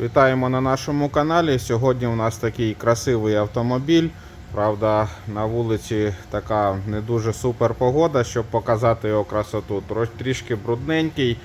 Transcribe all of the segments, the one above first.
Вітаємо на нашому каналі. Сьогодні у нас такий красивий автомобіль. Правда, на вулиці така не дуже супер погода, щоб показати його красоту. Трішки брудненький,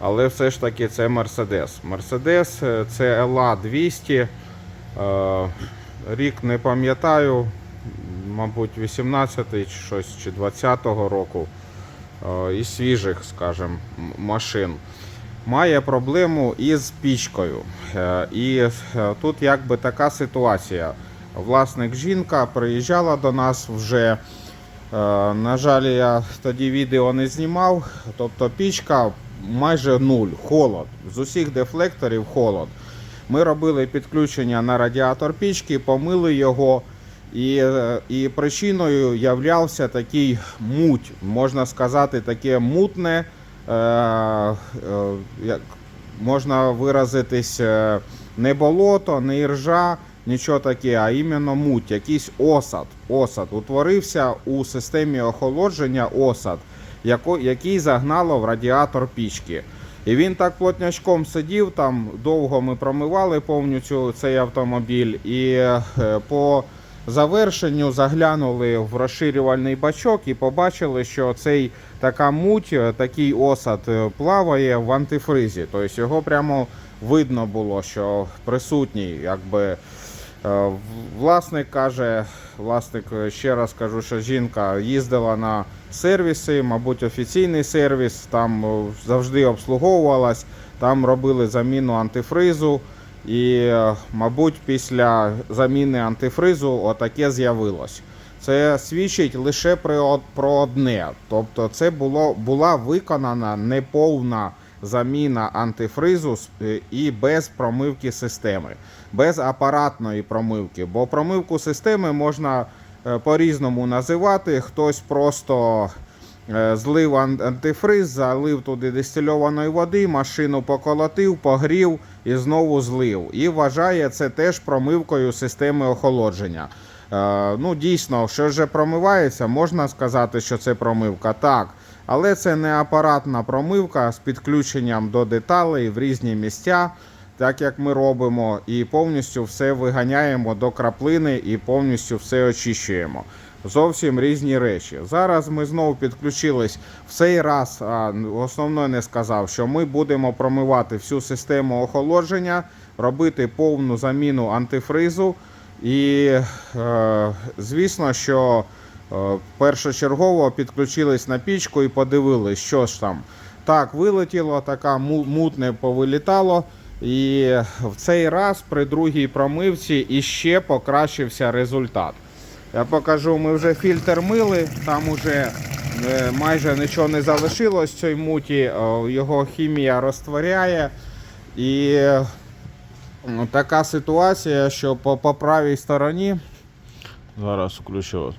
але все ж таки це Mercedes. Mercedes е, це LA 200. Е, Рік не пам'ятаю, мабуть, 18-й чи щось чи 20-го року. Е, Із свіжих, скажімо, машин має проблему із пічкою. Е, І е, тут якби така ситуація. Власник жінка приїжджала до нас вже. е, На жаль, я тоді відео не знімав. Тобто пічка майже нуль, холод. З усіх дефлекторів холод. Ми робили підключення на радіатор пічки, помили його. І, і причиною являвся такий муть, можна сказати, таке мутне, як можна виразитись, е, не болото, не іржа, нічого таке, а іменно муть, якийсь осад. Осад утворився у системі охолодження осад, який загнало в радіатор пічки. І він так плотнячком сидів, там довго ми промивали повністю цей автомобіль. І е, по завершенню заглянули в розширювальний бачок і побачили, що цей така муть, е, такий осад е, плаває в антифризі. Тобто його прямо видно було, що присутній, якби. Е, Власник каже, власник ще раз кажу, що жінка їздила на сервіси, мабуть, офіційний сервіс, там завжди обслуговувалась, там робили заміну антифризу. І, е, мабуть, після заміни антифризу отаке з'явилось. Це свідчить лише про одне. Тобто, це було, була виконана неповна заміна антифризу е, і без промивки системи, без апаратної промивки. Бо промивку системи можна е, по-різному називати. Хтось просто злив антифриз, залив туди дистильованої води, машину поколотив, погрів і знову злив. І вважає це теж промивкою системи охолодження. Е, ну, дійсно, що вже промивається, можна сказати, що це промивка. Так. Але це не апаратна промивка з підключенням до деталей в різні місця, так як ми робимо, і повністю все виганяємо до краплини і повністю все очищуємо. Зовсім різні речі. Зараз ми знову підключились в цей раз. А, основне не сказав, що ми будемо промивати всю систему охолодження, робити повну заміну антифризу. І е, звісно, що е, першочергово підключились на пічку і подивились, що ж там. Так, вилетіло, така мутне повилітало. І в цей раз при другій промивці іще покращився результат. Я покажу, ми вже фільтр мили, там уже е, майже нічого не залишилось в цій муті, е, його хімія розтворяє. І е, така ситуація, що по, по правій стороні. Зараз включу.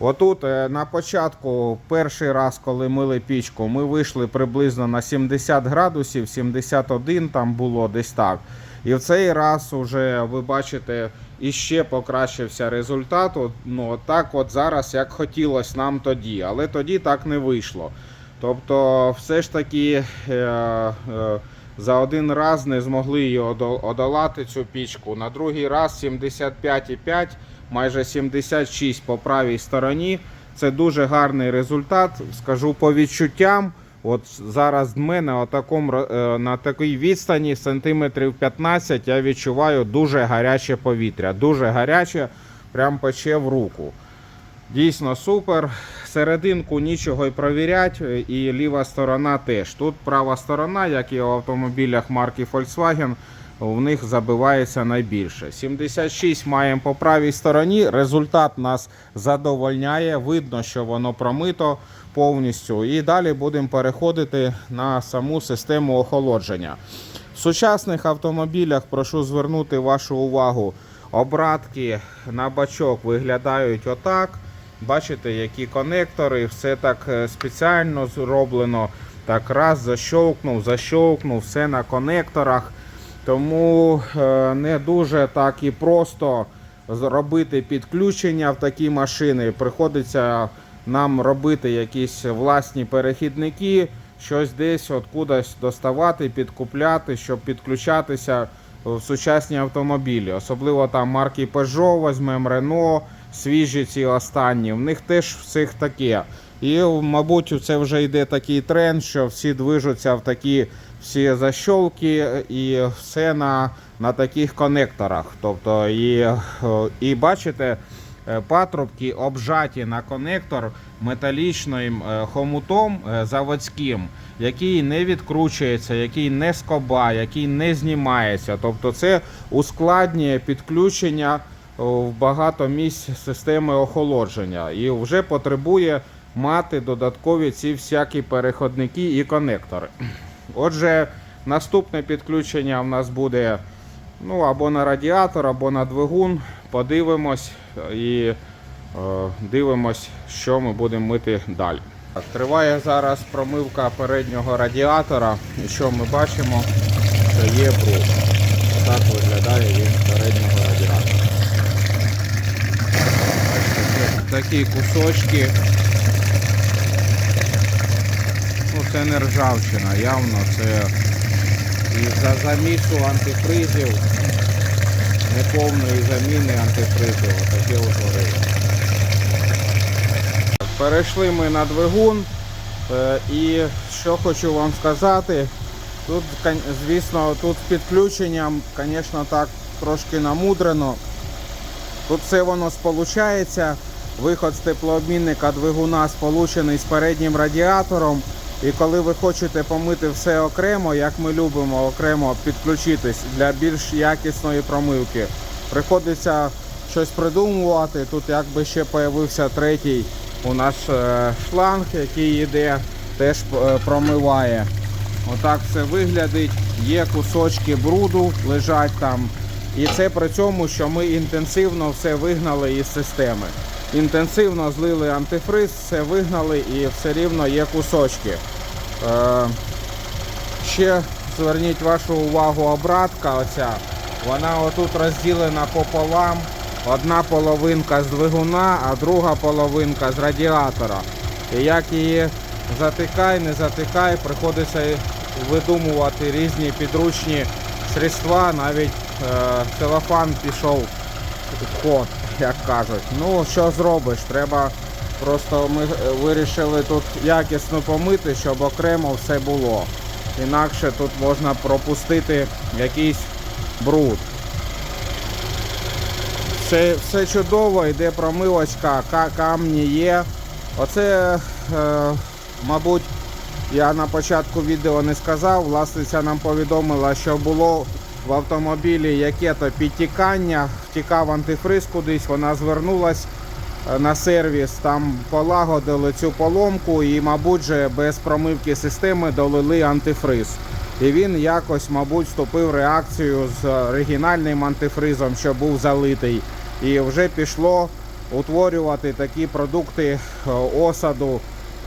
Отут на початку, перший раз, коли мили пічку, ми вийшли приблизно на 70 градусів, 71 там було десь так. І в цей раз уже ви бачите, іще покращився результат. От, Ну, от так от зараз, як хотілося нам тоді, але тоді так не вийшло. Тобто, все ж таки е, е, за один раз не змогли її одолати цю пічку. На другий раз 75,5, майже 76 по правій стороні. Це дуже гарний результат. Скажу по відчуттям. От зараз в мене отаком, е, на такій відстані сантиметрів 15 я відчуваю дуже гаряче повітря. Дуже гаряче, прям пече в руку. Дійсно супер. Серединку нічого й провіряти, і ліва сторона теж. Тут права сторона, як і в автомобілях марки Volkswagen, в них забивається найбільше. 76 маємо по правій стороні. Результат нас задовольняє. Видно, що воно промито повністю. І далі будемо переходити на саму систему охолодження. В сучасних автомобілях прошу звернути вашу увагу. Обратки на бачок виглядають отак. Бачите, які конектори, все так е, спеціально зроблено. Так раз защовкнув, защовкнув, все на конекторах. Тому е, не дуже так і просто зробити підключення в такі машини. Приходиться нам робити якісь власні перехідники, щось десь откудись доставати, підкупляти, щоб підключатися в сучасні автомобілі, особливо там марки Peugeot, візьмемо Renault, свіжі ці останні. В них теж всіх таке. І, мабуть, це вже йде такий тренд, що всі движуться в такі всі защолки і все на, на таких конекторах. Тобто, і, і бачите, е, патрубки обжаті на конектор металічним е, хомутом е, заводським, який не відкручується, який не скоба, який не знімається. Тобто це ускладнює підключення в багато місць системи охолодження і вже потребує мати додаткові ці всякі переходники і конектори. Отже, наступне підключення в нас буде ну, або на радіатор, або на двигун. Подивимось і е, дивимось, що ми будемо мити далі. Триває зараз промивка переднього радіатора. І що ми бачимо, що є бруд. Так виглядає він переднього радіатора. Такі кусочки. Ну, це не ржавчина, явно це із-за замісу антифризів, неповної заміни антифризів, таке утворило. Перейшли ми на двигун. е, І що хочу вам сказати, тут, звісно, тут підключенням, звісно, так трошки намудрено. Тут все воно сполучається. Виход з теплообмінника двигуна сполучений з переднім радіатором. І коли ви хочете помити все окремо, як ми любимо окремо підключитись для більш якісної промивки, приходиться щось придумувати. Тут якби ще появився третій у нас е, шланг, який йде, теж е, промиває. Отак все виглядить. Є кусочки бруду, лежать там. І це при цьому, що ми інтенсивно все вигнали із системи. Інтенсивно злили антифриз, все вигнали і все рівно є кусочки. Е, ще зверніть вашу увагу обратка оця. Вона отут розділена пополам. Одна половинка з двигуна, а друга половинка з радіатора. І як її затикай, не затикай, приходиться видумувати різні підручні средства, навіть е, целофан пішов в ход, як кажуть. Ну, що зробиш? Треба просто ми е, вирішили тут якісно помити, щоб окремо все було. Інакше тут можна пропустити якийсь бруд. Все, все чудово, йде промивочка, камні є. Оце, е, мабуть, я на початку відео не сказав. Власниця нам повідомила, що було в автомобілі яке-то підтікання, втікав антифриз кудись, вона звернулась е, на сервіс, там полагодили цю поломку і, мабуть, же без промивки системи долили антифриз. І він якось, мабуть, вступив реакцію з оригінальним антифризом, що був залитий. І вже пішло утворювати такі продукти е, осаду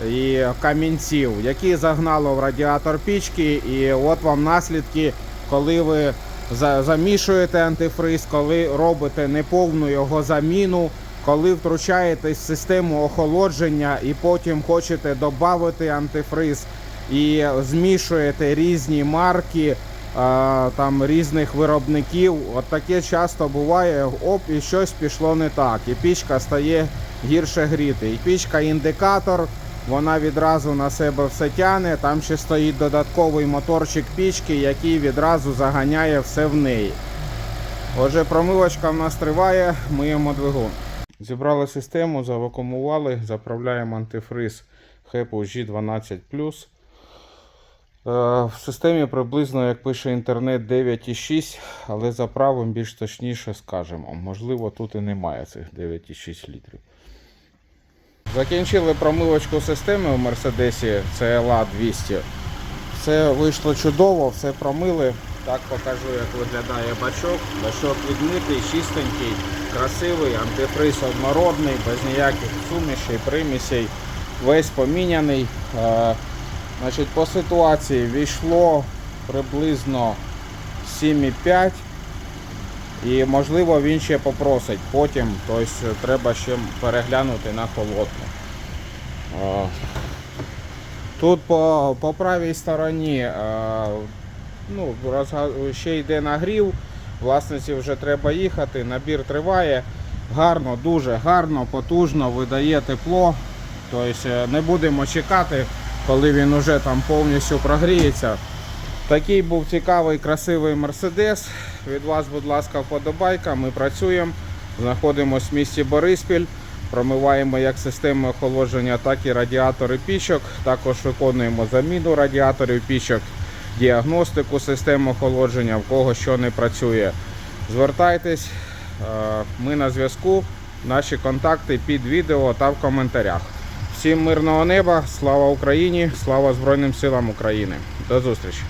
і камінців, які загнало в радіатор пічки. І от вам наслідки, коли ви замішуєте антифриз, коли робите неповну його заміну, коли втручаєтесь в систему охолодження і потім хочете додати антифриз і змішуєте різні марки там різних виробників. От таке часто буває, оп, і щось пішло не так. І пічка стає гірше гріти. І пічка індикатор, вона відразу на себе все тяне. Там ще стоїть додатковий моторчик пічки, який відразу заганяє все в неї. Отже, промивочка в нас триває, миємо двигун. Зібрали систему, завакумували, заправляємо антифриз HEPO G12. Е, В системі приблизно, як пише інтернет, 9,6, але заправимо більш точніше скажемо. Можливо, тут і немає цих 9,6 літрів. Закінчили промивочку системи в Мерседесі CLA 200. Все вийшло чудово, все промили. Так покажу, як виглядає бачок. Бачок відмитий, чистенький, красивий, антифриз однородний, без ніяких сумішей, примісей. Весь поміняний. Е, Значить, по ситуації війшло приблизно 7,5 і можливо він ще попросить потім, тобто треба ще переглянути на холодну. Тут по, по правій стороні е, ну, ще йде нагрів, Власниці вже треба їхати. Набір триває. Гарно, дуже гарно, потужно видає тепло. Тобто не будемо чекати, коли він уже там повністю прогріється. Такий був цікавий, красивий Мерседес. Від вас, будь ласка, вподобайка. Ми працюємо, знаходимося в місті Бориспіль. Промиваємо як системи охолодження, так і радіатори пічок. Також виконуємо заміну радіаторів пічок, діагностику систем охолодження, в кого що не працює. Звертайтесь, е, ми на зв'язку. Наші контакти під відео та в коментарях. Всім мирного неба, слава Україні, слава Збройним силам України. До зустрічі!